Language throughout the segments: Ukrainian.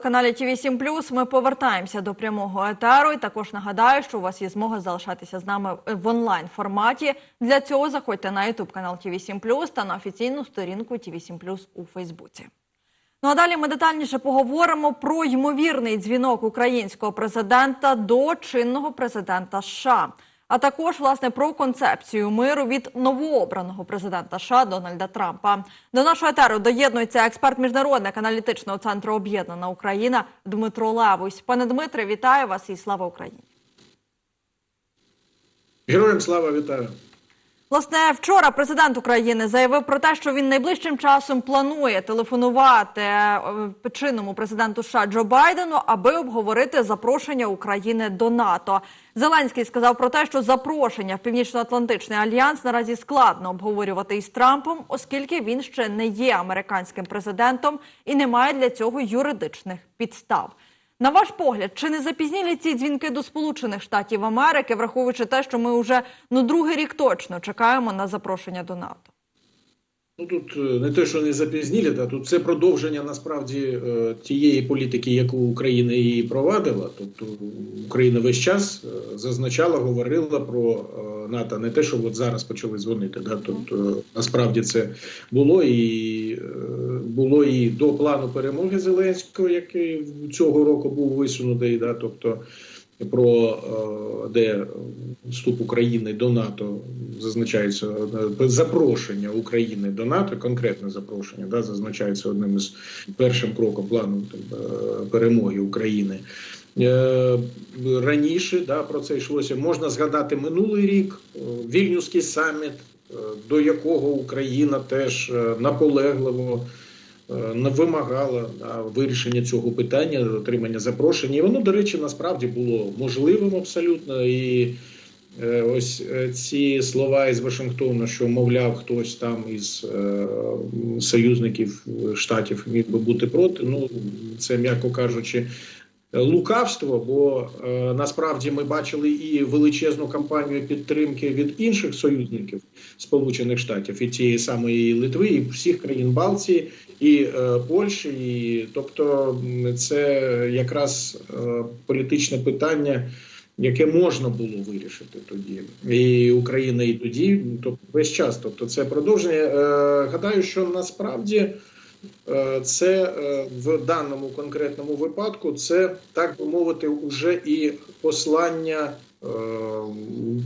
каналі ТВ 7 Ми повертаємося до прямого етеру. І також нагадаю, що у вас є змога залишатися з нами в онлайн форматі. Для цього заходьте на YouTube канал ТВ 7 та на офіційну сторінку ТВ 7 у Фейсбуці. Ну а далі ми детальніше поговоримо про ймовірний дзвінок українського президента до чинного президента США, а також власне про концепцію миру від новообраного президента США Дональда Трампа. До нашого етеру доєднується експерт міжнародник аналітичного центру Об'єднана Україна Дмитро Левусь. Пане Дмитре, вітаю вас і слава Україні. Героям слава вітаю. Власне, вчора президент України заявив про те, що він найближчим часом планує телефонувати е, чинному президенту США Джо Байдену, аби обговорити запрошення України до НАТО. Зеленський сказав про те, що запрошення в Північно-Атлантичний альянс наразі складно обговорювати із Трампом, оскільки він ще не є американським президентом і не має для цього юридичних підстав. На ваш погляд, чи не запізнілі ці дзвінки до Сполучених Штатів Америки, враховуючи те, що ми вже ну другий рік точно чекаємо на запрошення до НАТО? Ну тут е, не те, що не запізнілі, та тут це продовження насправді е, тієї політики, яку Україна її провадила. Тобто Україна весь час е, зазначала, говорила про НАТО, не те, що от зараз почали дзвонити. Да? Тобто насправді це було і було і до плану перемоги Зеленського, який цього року був висунутий. Да? Тобто про де вступ України до НАТО зазначається запрошення України до НАТО, конкретне запрошення, да, зазначається одним із першим кроком плану перемоги України. Е, раніше да, про це йшлося. Можна згадати минулий рік вільнюський саміт, до якого Україна теж наполегливо вимагала да, вирішення цього питання, отримання запрошення. І воно, до речі, насправді було можливим абсолютно. І е, ось ці слова із Вашингтону, що мовляв, хтось там із е, союзників штатів міг би бути проти. Ну це м'яко кажучи. Лукавство, бо е, насправді ми бачили і величезну кампанію підтримки від інших союзників Сполучених Штатів і тієї самої Литви, і всіх країн Балтії, і е, Польщі, і тобто це якраз е, політичне питання, яке можна було вирішити тоді, і Україна і тоді, тобто весь час. Тобто, це продовження. Е, гадаю, що насправді. Е, це е, в даному конкретному випадку це так би мовити, уже і послання е,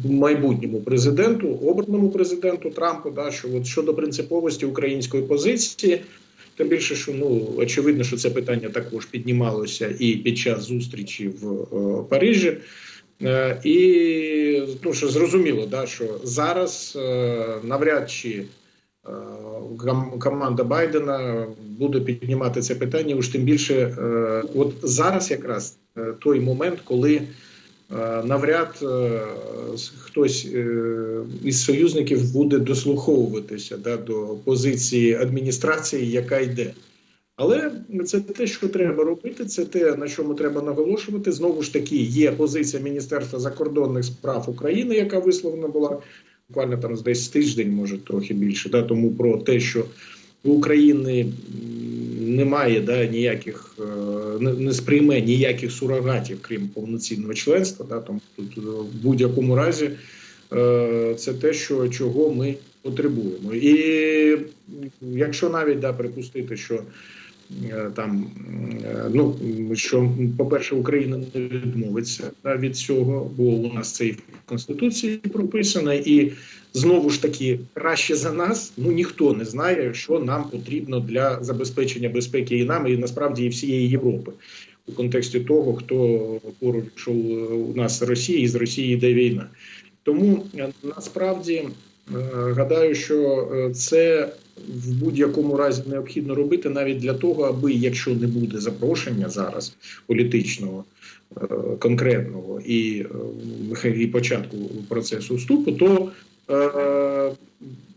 майбутньому президенту, обраному президенту Трампу, да, що от щодо принциповості української позиції. Тим більше, що ну очевидно, що це питання також піднімалося і під час зустрічі в Парижі. І ну, що зрозуміло, да, що зараз навряд чи команда Байдена буде піднімати це питання. Уж тим більше, е, от зараз якраз е, той момент, коли навряд хтось із союзників буде дослуховуватися да, до позиції адміністрації, яка йде. Але це те, що треба робити, це те, на чому треба наголошувати. Знову ж таки, є позиція Міністерства закордонних справ України, яка висловлена була буквально там десь тиждень, може трохи більше. Да, Тому про те, що в України немає да, ніяких, е, не, не сприйме ніяких сурогатів, крім повноцінного членства. Да, Тому тут е, в будь-якому разі е, це те, що чого ми потребуємо. І якщо навіть да, припустити, що там е, ну що по перше, Україна не відмовиться від цього, бо у нас це і в конституції прописано, і знову ж таки краще за нас. Ну ніхто не знає, що нам потрібно для забезпечення безпеки і нам, і насправді і всієї Європи. У контексті того, хто поруч у нас Росії і з Росії йде війна, тому е, насправді гадаю, що це в будь-якому разі необхідно робити навіть для того, аби якщо не буде запрошення зараз політичного е, конкретного і е, і початку процесу вступу, то е,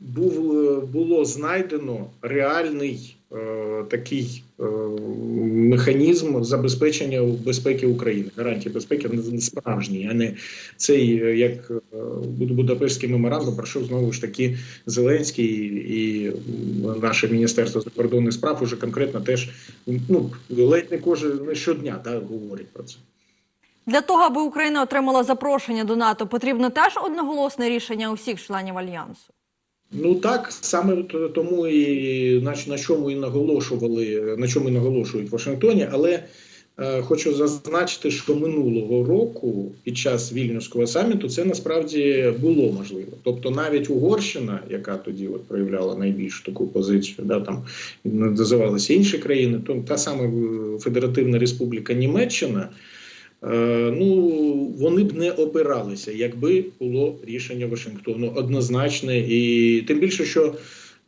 був було знайдено реальний е, такий е, механізм забезпечення безпеки України, гарантії безпеки не справжній, а не цей, е, як е, Будапештський меморандум пройшов знову ж таки Зеленський і наше міністерство закордонних справ уже конкретно теж ну ледь не кожен не щодня да, говорить про це. Для того, аби Україна отримала запрошення до НАТО, потрібно теж одноголосне рішення усіх членів альянсу. Ну так саме тому і на, на чому і наголошували, на чому і наголошують в Вашингтоні, але е, хочу зазначити, що минулого року під час вільнюського саміту це насправді було можливо. Тобто, навіть Угорщина, яка тоді от проявляла найбільш таку позицію, да там називалися інші країни, то та сама е, Федеративна Республіка Німеччина. Е, Ну вони б не опиралися, якби було рішення Вашингтону однозначне, і тим більше, що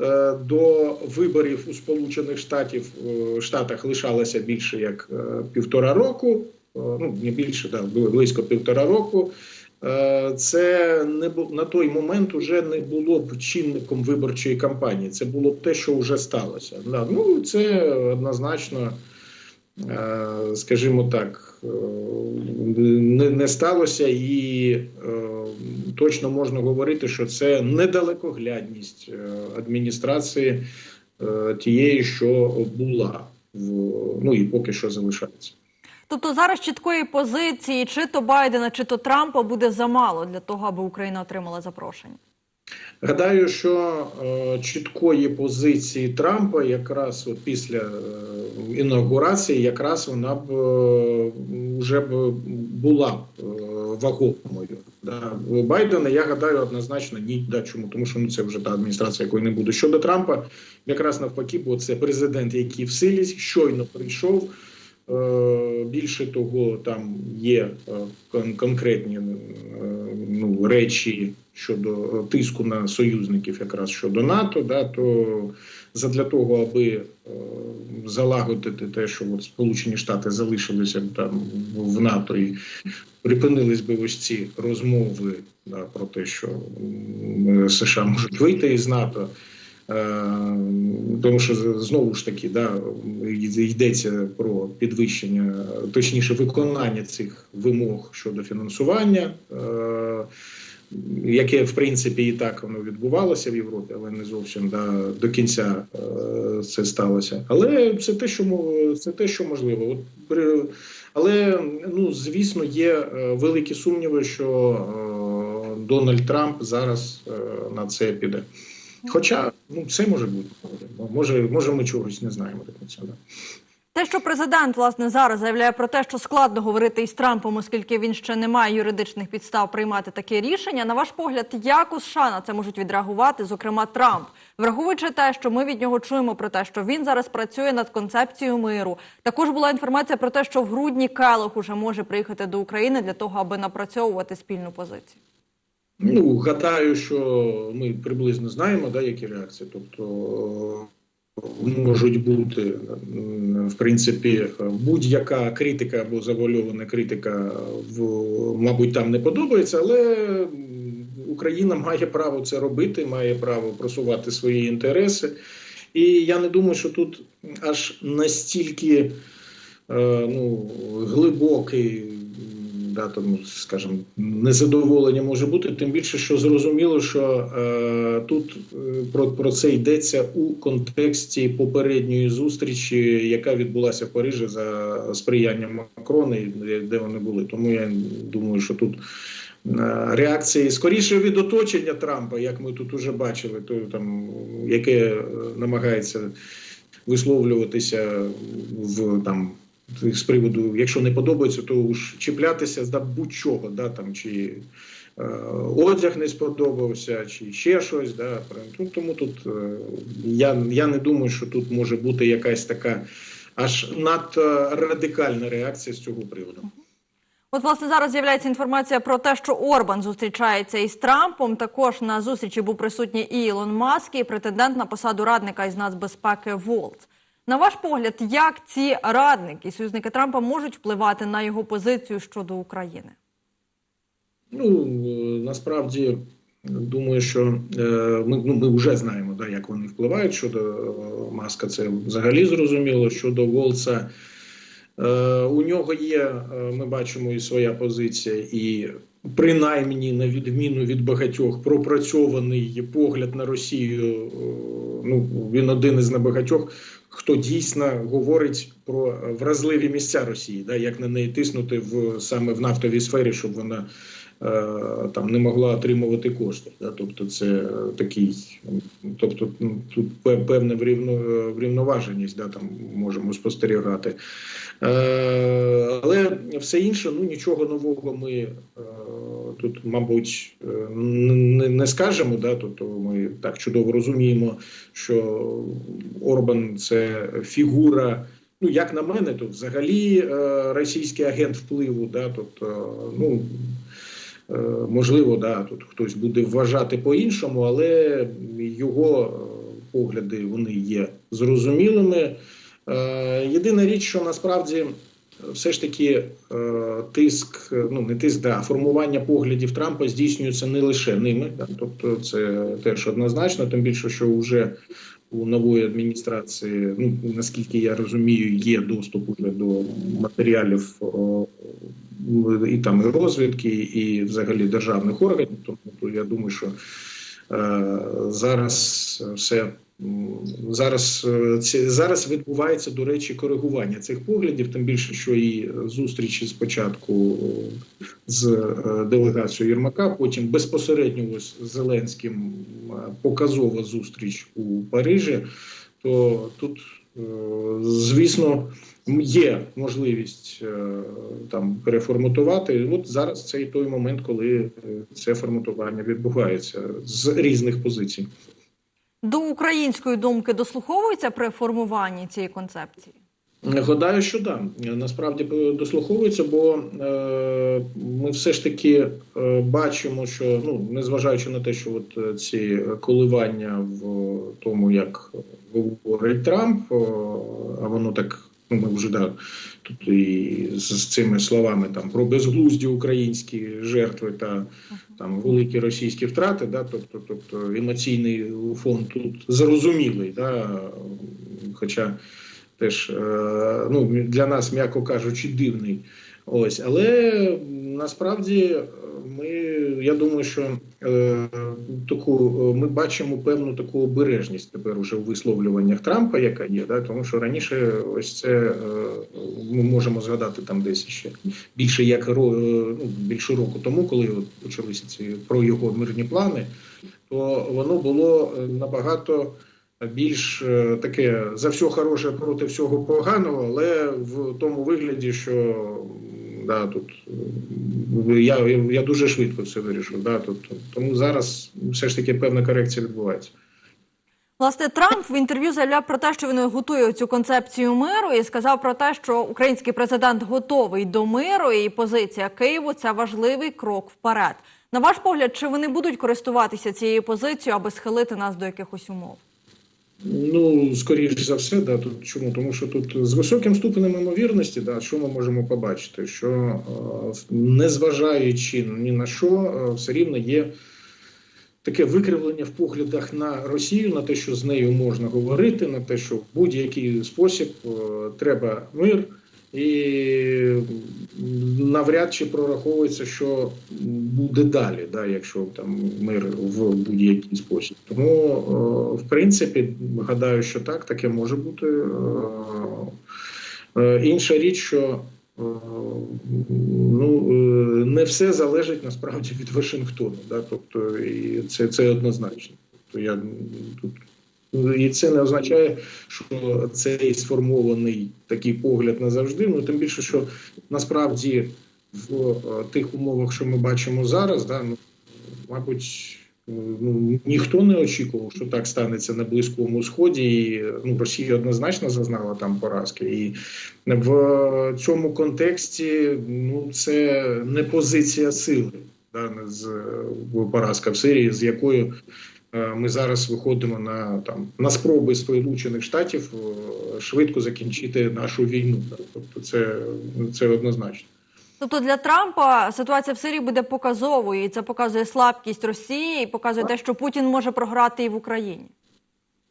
е, до виборів у Сполучених Штатів е, Штатах лишалося більше як півтора року. Ну не більше, да, близько півтора року. Це не бу- на той момент уже не було б чинником виборчої кампанії. Це було б те, що вже сталося. Да, Ну це однозначно скажімо так, не, не сталося, і е, точно можна говорити, що це недалекоглядність е, адміністрації е, тієї, що була в ну і поки що залишається. Тобто зараз чіткої позиції чи то Байдена, чи то Трампа буде замало для того, аби Україна отримала запрошення. Гадаю, що е, чіткої позиції Трампа, якраз от після е, інаугурації, якраз вона б е, вже б була б е, вагомою. Да. Байдена, я гадаю, однозначно ні. Да, чому? Тому що ну, це вже та адміністрація, якої не буде. Щодо Трампа, якраз навпаки, бо це президент, який в силі щойно прийшов. Е, Більше того, там є е, кон- конкретні е, ну, речі щодо е, тиску на союзників, якраз щодо НАТО, да, то задля того, аби е, залагодити те, що от Сполучені Штати залишилися б там в НАТО і припинились би ось ці розмови да, про те, що США можуть вийти із НАТО. Е, Тому що знову ж таки да, йдеться про підвищення, точніше, виконання цих вимог щодо фінансування, е, яке в принципі і так воно відбувалося в Європі, але не зовсім да, до кінця е, це сталося. Але це те, що це те, що можливо. От але ну звісно є великі сумніви, що Дональд Трамп зараз на це піде. Хоча ну все може бути. Може, може, ми чогось не знаємо до кінця. Да. Те, що президент власне зараз заявляє про те, що складно говорити із Трампом, оскільки він ще не має юридичних підстав приймати таке рішення. На ваш погляд, як у США на це можуть відреагувати, зокрема Трамп, враховуючи те, що ми від нього чуємо про те, що він зараз працює над концепцією миру. Також була інформація про те, що в грудні Келох уже може приїхати до України для того, аби напрацьовувати спільну позицію. Ну гадаю, що ми приблизно знаємо, да, які реакції. Тобто е, можуть бути в принципі будь-яка критика або завуальована критика в мабуть там не подобається, але Україна має право це робити, має право просувати свої інтереси. І я не думаю, що тут аж настільки е, ну, глибокий, да, там, скажімо, незадоволення може бути, тим більше, що зрозуміло, що е, тут е, про, про це йдеться у контексті попередньої зустрічі, яка відбулася в Парижі за сприянням Макрона, де вони були. Тому я думаю, що тут. е, Реакції скоріше від оточення Трампа, як ми тут уже бачили, то там яке е, намагається висловлюватися в там з приводу, якщо не подобається, то уж чіплятися за будь-чого, да, там, чи е, одяг не сподобався, чи ще щось. Да, ну, тому тут е, я, я не думаю, що тут може бути якась така аж надто радикальна реакція з цього приводу. От, власне, зараз з'являється інформація про те, що Орбан зустрічається із Трампом. Також на зустрічі був присутній і Ілон Маск, і претендент на посаду радника із нацбезпеки Волт. На ваш погляд, як ці радники, союзники Трампа, можуть впливати на його позицію щодо України? Ну насправді думаю, що е, ми, ну, ми вже знаємо, да, як вони впливають щодо е, маска. Це взагалі зрозуміло. Щодо Волца, е, у нього є, ми бачимо, і своя позиція, і принаймні, на відміну від багатьох, пропрацьований погляд на Росію. Ну, він один із небагатьох, хто дійсно говорить про вразливі місця Росії, да, як на неї тиснути в саме в нафтовій сфері, щоб вона е, там не могла отримувати кошти. Да, тобто, це такий, тобто ну, тут пе- певне врівно, врівноваженість, да, там можемо спостерігати. Е, але все інше, ну нічого нового ми е, тут, мабуть, е, не, скажемо. Да, тобто ми так чудово розуміємо, що Орбан це фігура. Ну, як на мене, то взагалі російський агент впливу, да, тобто, ну можливо, да, тут хтось буде вважати по-іншому, але його погляди вони є зрозумілими. Е, єдина річ, що насправді все ж таки е, тиск, е, ну не тиск, да, формування поглядів Трампа здійснюється не лише ними. Да, тобто, це теж однозначно, тим більше, що вже у нової адміністрації, ну наскільки я розумію, є доступ уже до матеріалів о, і там і розвідки, і взагалі державних органів. Тому я думаю, що е, зараз все. Зараз е, ці- зараз відбувається до речі коригування цих поглядів, тим більше, що і зустрічі спочатку е, з е, делегацією Єрмака, потім безпосередньо ось Зеленським е, показова зустріч у Парижі. То тут, е, звісно, є можливість е, там переформатувати. От зараз це і той момент, коли е, це форматування відбувається з різних позицій. До української думки дослуховується при формуванні цієї концепції? Гадаю, що да. Насправді дослуховується, бо е, ми все ж таки е, бачимо, що ну незважаючи на те, що от е, ці коливання в тому, як говорить Трамп, а воно так. Ну, ми вже да, тут і з, з цими словами там про безглузді українські жертви та там великі російські втрати, да, тобто, тобто емоційний фон тут зрозумілий, да, хоча теж е, ну, для нас, м'яко кажучи, дивний. Ось, але насправді е, ми, я думаю, що е, таку е, ми бачимо певну таку обережність тепер уже у висловлюваннях Трампа, яка є, да, тому що раніше ось це е, ми можемо згадати там десь ще більше як ро, е, ну, більше року тому, коли почалися ці про його мирні плани, то воно було е, набагато більш таке за все хороше проти всього поганого, але в тому вигляді, що да, тут е, я, я дуже швидко все вирішив. Да, тут, тому зараз все ж таки певна корекція відбувається. Власне, Трамп в інтерв'ю заявляв про те, що він готує цю концепцію миру, і сказав про те, що український президент готовий до миру, і позиція Києву це важливий крок вперед. На ваш погляд, чи вони будуть користуватися цією позицією, аби схилити нас до якихось умов? Ну, скоріш за все, да, тут чому? Тому що тут з високим ступенем ймовірності, да, що ми можемо побачити, що е, незважаючи ні на що, е, все рівно є таке викривлення в поглядах на Росію, на те, що з нею можна говорити, на те, що в будь-який спосіб е, треба мир, і навряд чи прораховується, що буде далі, да, якщо там мир в будь-який спосіб. Тому, е, в принципі, гадаю, що так, таке може бути. Е, е, Інша річ, що ну, не все залежить насправді від Вашингтону. Да? Тобто, і це, це однозначно. Тобто я тут і це не означає, що цей сформований такий погляд назавжди. Ну тим більше, що насправді в е, тих умовах, що ми бачимо зараз, да, ну, мабуть, е, ну, ніхто не очікував, що так станеться на Близькому Сході. І, ну, Росія однозначно зазнала там поразки. І в цьому контексті ну, це не позиція сили. Да, з поразка в Сирії, з якою е, ми зараз виходимо на там на спроби Сполучених Штатів е, швидко закінчити нашу війну. Тобто, це, це однозначно. Тобто для Трампа ситуація в Сирії буде показовою, і це показує слабкість Росії, і показує те, що Путін може програти і в Україні.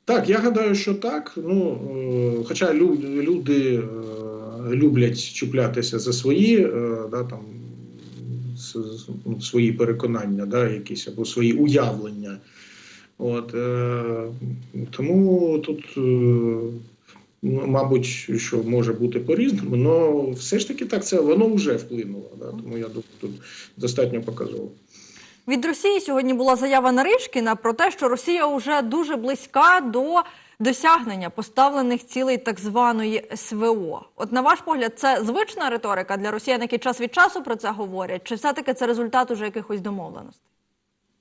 Так, я гадаю, що так. Ну, е, хоча люди, люди е, люблять чіплятися за свої, е, да, там, ну, свої переконання, да, якісь або свої уявлення. От, е, тому тут, е, мабуть, що може бути по-різному, але все ж таки так це воно вже вплинуло. Да, тому я думаю, тут достатньо показово. Від Росії сьогодні була заява Наришкіна про те, що Росія вже дуже близька до досягнення поставлених цілей так званої СВО. От на ваш погляд, це звична риторика для росіян, які час від часу про це говорять, чи все-таки це результат уже якихось домовленостей?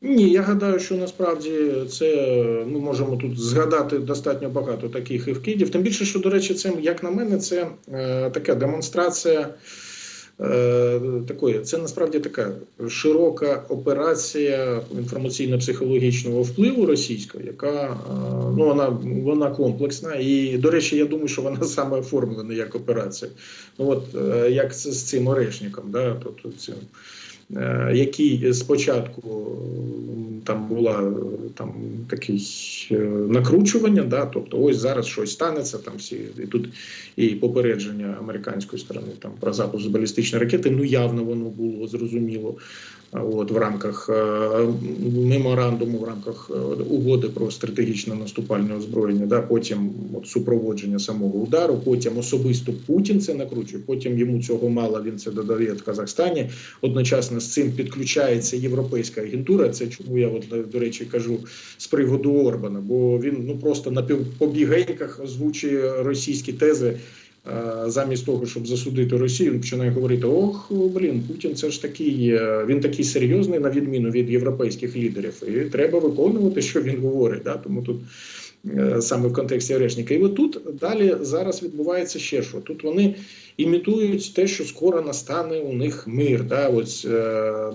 Ні, я гадаю, що насправді це ми можемо тут згадати достатньо багато таких евкідів. Тим більше, що, до речі, це, як на мене, це е, така демонстрація е, такої. Це насправді така широка операція інформаційно-психологічного впливу російського, яка е, ну вона, вона комплексна. І, до речі, я думаю, що вона саме оформлена як операція. Ну от е, як це з цим орешником, да, тобто цим який спочатку там була е, там такий е, накручування, да, тобто ось зараз щось станеться, там всі і тут і попередження американської сторони там про запуск балістичної ракети. Ну явно воно було зрозуміло. От в рамках е, меморандуму, в рамках е, угоди про стратегічне наступальне озброєння, да, потім от, супроводження самого удару, потім особисто Путін це накручує, потім йому цього мало, він це додає в Казахстані. Одночасно з цим підключається європейська агентура. Це чому я от до речі кажу з приводу Орбана, бо він ну просто на пів- побігеньках озвучує російські тези. Е, Замість того, щоб засудити Росію, починає говорити: ох, блін, Путін це ж такий, е, він такий серйозний, на відміну від європейських лідерів, і треба виконувати, що він говорить. Да? Тому тут е, саме в контексті Орешника. І от тут далі зараз відбувається ще що. Тут вони імітують те, що скоро настане у них мир. Да? Ось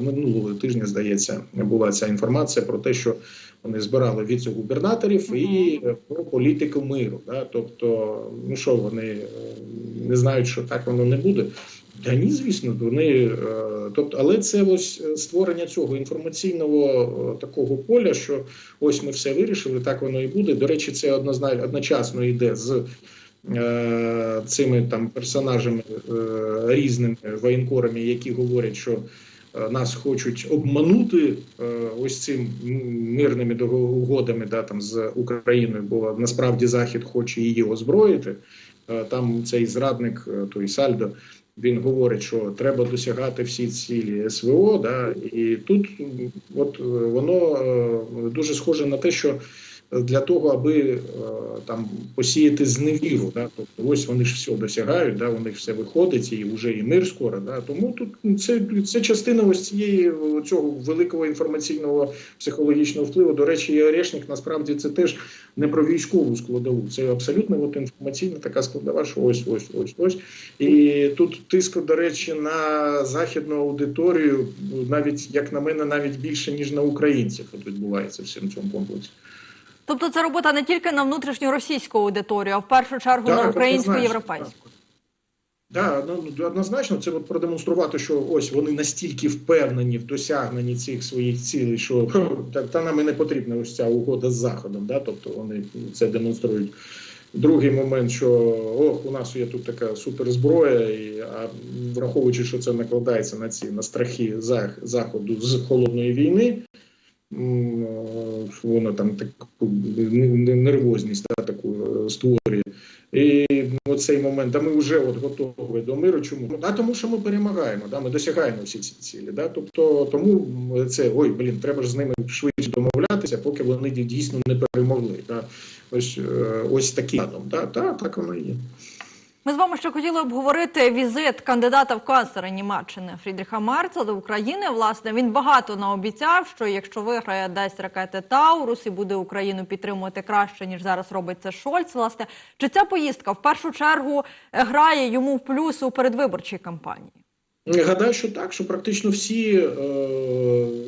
минулого тижня, здається, була ця інформація про те, що вони збирали віце-губернаторів і про політику миру. Да? Тобто, ну що вони е, не знають, що так воно не буде. Та ні, звісно, вони е, тобто, але це ось е, створення цього інформаційного такого поля, що ось ми все вирішили, так воно і буде. До речі, це однозначно одночасно йде з е, цими там персонажами е, різними воєнкорами, які говорять, що нас хочуть обманути е, ось цим мирними угодами да, там, з Україною, бо насправді Захід хоче її озброїти. Е, Там цей зрадник, е, той Сальдо, він говорить, що треба досягати всі цілі СВО. Да, і тут от е, воно е, дуже схоже на те, що для того, аби е, там посіяти зневіру, да, тобто ось вони ж все досягають, да, у них все виходить, і вже і мир скоро. Да, тому тут це, це частина ось цієї е, цього великого інформаційного психологічного впливу. До речі, і Орешник насправді це теж не про військову складову. Це абсолютно от інформаційна така складова, що ось ось ось ось. І тут тиск, до речі, на західну аудиторію, навіть як на мене, навіть більше ніж на українців. От відбувається в цьому комплексі. Тобто це робота не тільки на внутрішню російську аудиторію, а в першу чергу на українську і європейську. Так, ну, однозначно, це от продемонструвати, що ось вони настільки впевнені в досягненні цих своїх цілей, що та, та нам і не потрібна ось ця угода з Заходом. Да? Тобто вони це демонструють. Другий момент, що ох, у нас є тут така суперзброя, і а враховуючи, що це накладається на ці на страхи заходу з холодної війни, е, воно там таку н- н- нервозність да, таку е, створює. І оцей момент, а ми вже от готові до миру. Чому? Ну, А тому, що ми перемагаємо, да, ми досягаємо всі ці цілі. Да? Тобто, тому це ой, блін, треба ж з ними швидше домовлятися, поки вони дійсно не перемогли. Да? Ось е, ось такий задум. Да? Да, так воно і є. Ми з вами ще хотіли обговорити візит кандидата в канцлери Німеччини Фрідріха Марца до України. Власне, він багато наобіцяв, що якщо виграє дасть ракети Таурус і буде Україну підтримувати краще ніж зараз робить це Шольц. Власне, чи ця поїздка в першу чергу грає йому в плюс у передвиборчій кампанії? Гадаю, що так, що практично всі, е,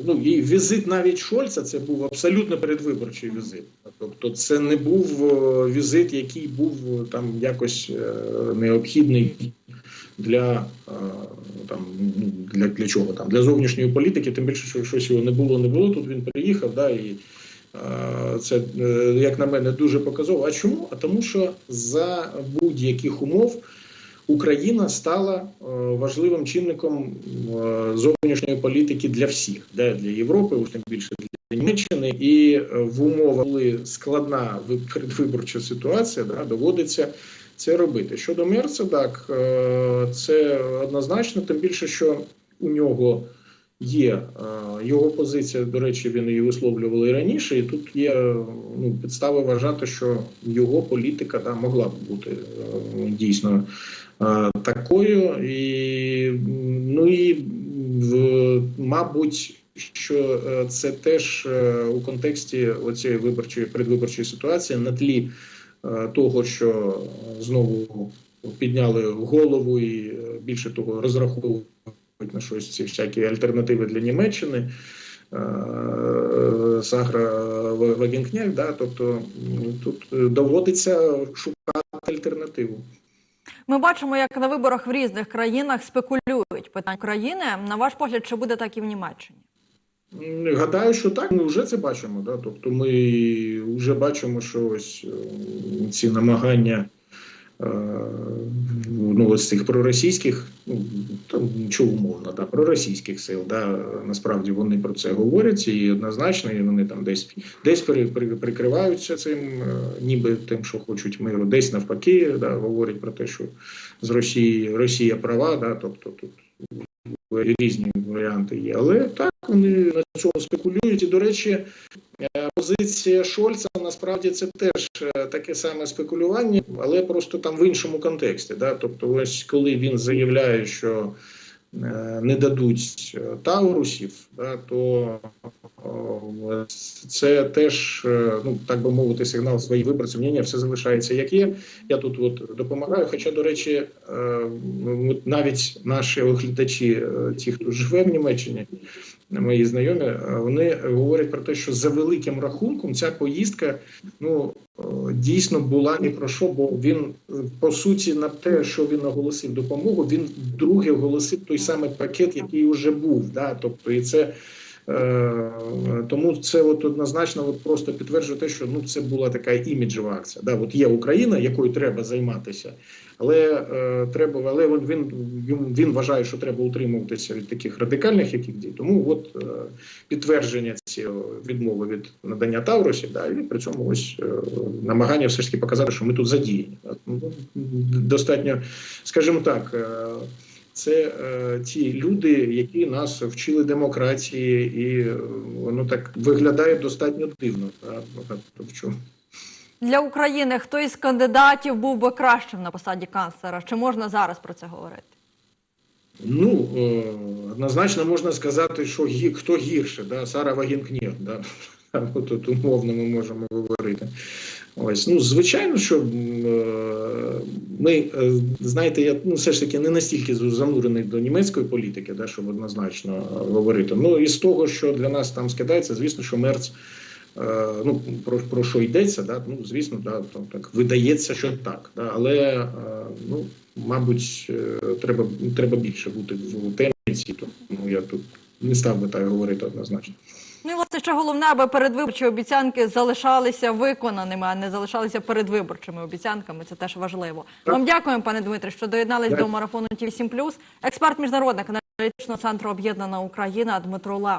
ну і візит навіть Шольца це був абсолютно передвиборчий візит. Тобто, це не був е, візит, який був е, там якось е, необхідний для там для, для чого там для зовнішньої політики, тим більше, що щось його не було, не було. Тут він приїхав, да і це як на мене дуже показово. А чому? А тому, що за будь-яких умов. Україна стала е, важливим чинником е, зовнішньої політики для всіх, да, для Європи, уж тим більше для Німеччини, і е, в умовах, коли складна ви- передвиборча ситуація, да, доводиться це робити. Щодо Мерца, так це однозначно, тим більше, що у нього є його позиція. До речі, він її висловлював і раніше, і тут є ну, підстави вважати, що його політика да, могла б бути дійсно такою, і ну і мабуть. Що е, це теж е, у контексті оцієї виборчої предвиборчої ситуації на тлі е, того, що знову підняли голову і е, більше того розраховують на щось ці всякі альтернативи для Німеччини. е, Сагра Вагенкнях, да, тобто тут е, доводиться шукати альтернативу. Ми бачимо, як на виборах в різних країнах спекулюють питання України. На ваш погляд, чи буде так і в Німеччині? Гадаю, що так, ми вже це бачимо. Да? Тобто ми вже бачимо, що ось е, ці намагання ну, ось цих проросійських, там нічого умовно, да, проросійських сил, да, насправді вони про це говорять і однозначно, і вони там десь десь при, при, прикриваються цим, е, ніби тим, що хочуть миру, десь навпаки, да, говорять про те, що з Росії Росія права, да, тобто тут різні варіанти є. Але так вони на цьому спекулюють. І, до речі, е, позиція Шольца насправді це теж е, таке саме спекулювання, але просто там в іншому контексті. Да? Тобто, ось коли він заявляє, що не дадуть е, таурусів, да, то це теж, е, ну так би мовити, сигнал своїх виборців. Ні, ні, все залишається як є. Я тут от допомагаю. Хоча, до речі, е, навіть наші оглядачі, е, ті, хто живе в Німеччині, мої знайомі, е, вони говорять про те, що за великим рахунком ця поїздка ну е, дійсно була ні про що, бо він е, по суті на те, що він оголосив допомогу, він вдруге оголосив той самий пакет, який вже був. Да? Тобто, і це. Е, Тому це от однозначно от просто підтверджує те, що ну це була така іміджева акція. Да, от є Україна, якою треба займатися, але е, треба, але він він, вважає, що треба утримуватися від таких радикальних яких дій. Тому от е, підтвердження цієї відмови від надання Таврусів, да, і при цьому ось е, намагання все ж таки показати, що ми тут задіяні. Ну, Достатньо, скажімо так. е, це е, ті люди, які нас вчили демократії, і е, воно так виглядає достатньо дивно. Багато в чому. Для України хто із кандидатів був би кращим на посаді канцлера? Чи можна зараз про це говорити? Ну е, однозначно можна сказати, що гі, хто гірше, да? Сара Вагінкнєв, да? Тут умовно ми можемо говорити. Ось, ну звичайно, що е, ми е, знаєте, я ну все ж таки не настільки занурений до німецької політики, да, щоб однозначно е, говорити. Ну і з того, що для нас там скидається, звісно, що Мерц. Ну, про, про що йдеться, да? ну, звісно, да, то, так, видається, що так. Да? Але, ну, мабуть, треба, треба більше бути в темі тому я тут не став би так говорити однозначно. Ну і власне ще головне, аби передвиборчі обіцянки залишалися виконаними, а не залишалися передвиборчими обіцянками. Це теж важливо. Вам дякуємо, пане Дмитре, що доєднались до марафону Ті 7+. Експерт міжнародник аналітичного центру Об'єднана Україна Дмитро Лев.